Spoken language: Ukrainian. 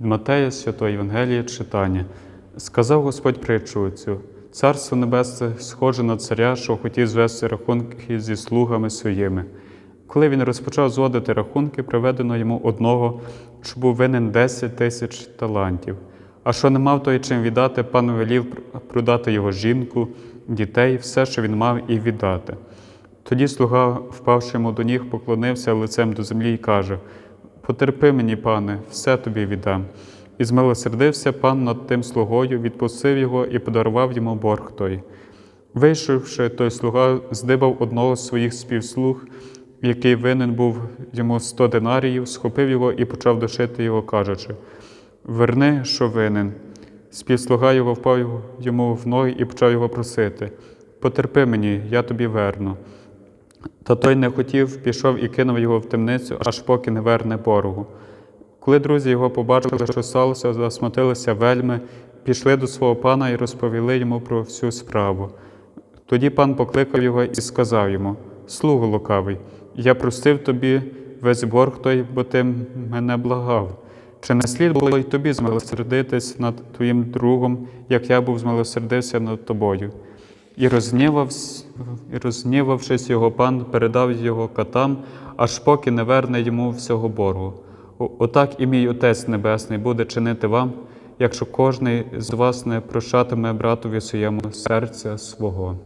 Від Матея Святої Євангелії читання. Сказав Господь притчу цю. Царство Небесне схоже на царя, що хотів звести рахунки зі слугами своїми. Коли він розпочав зводити рахунки, приведено йому одного, що був винен 10 тисяч талантів. А що не мав той чим віддати, пан велів продати його жінку, дітей, все, що він мав, і віддати. Тоді слуга, впавши йому до ніг, поклонився лицем до землі і каже: Потерпи мені, пане, все тобі віддам. І змилосердився пан над тим слугою, відпустив його і подарував йому борг той. Вийшовши, той слуга здибав одного з своїх співслуг, який винен був йому сто динаріїв, схопив його і почав душити його, кажучи: Верни, що винен. Співслуга його впав йому в ноги і почав його просити: Потерпи мені, я тобі верну. Та той не хотів, пішов і кинув його в темницю, аж поки не верне боргу. Коли друзі його побачили, що сталося, засмутилися вельми, пішли до свого пана і розповіли йому про всю справу. Тоді пан покликав його і сказав йому: Слугу лукавий, я простив тобі весь борг той, бо ти мене благав. Чи не слід було й тобі змилосердитись над твоїм другом, як я був змилосердився над тобою? І, розгнівавсь, і розгнівавшись, його пан передав його катам, аж поки не верне йому всього боргу. Отак і мій Отець Небесний буде чинити вам, якщо кожний з вас не прощатиме братові своєму серця свого.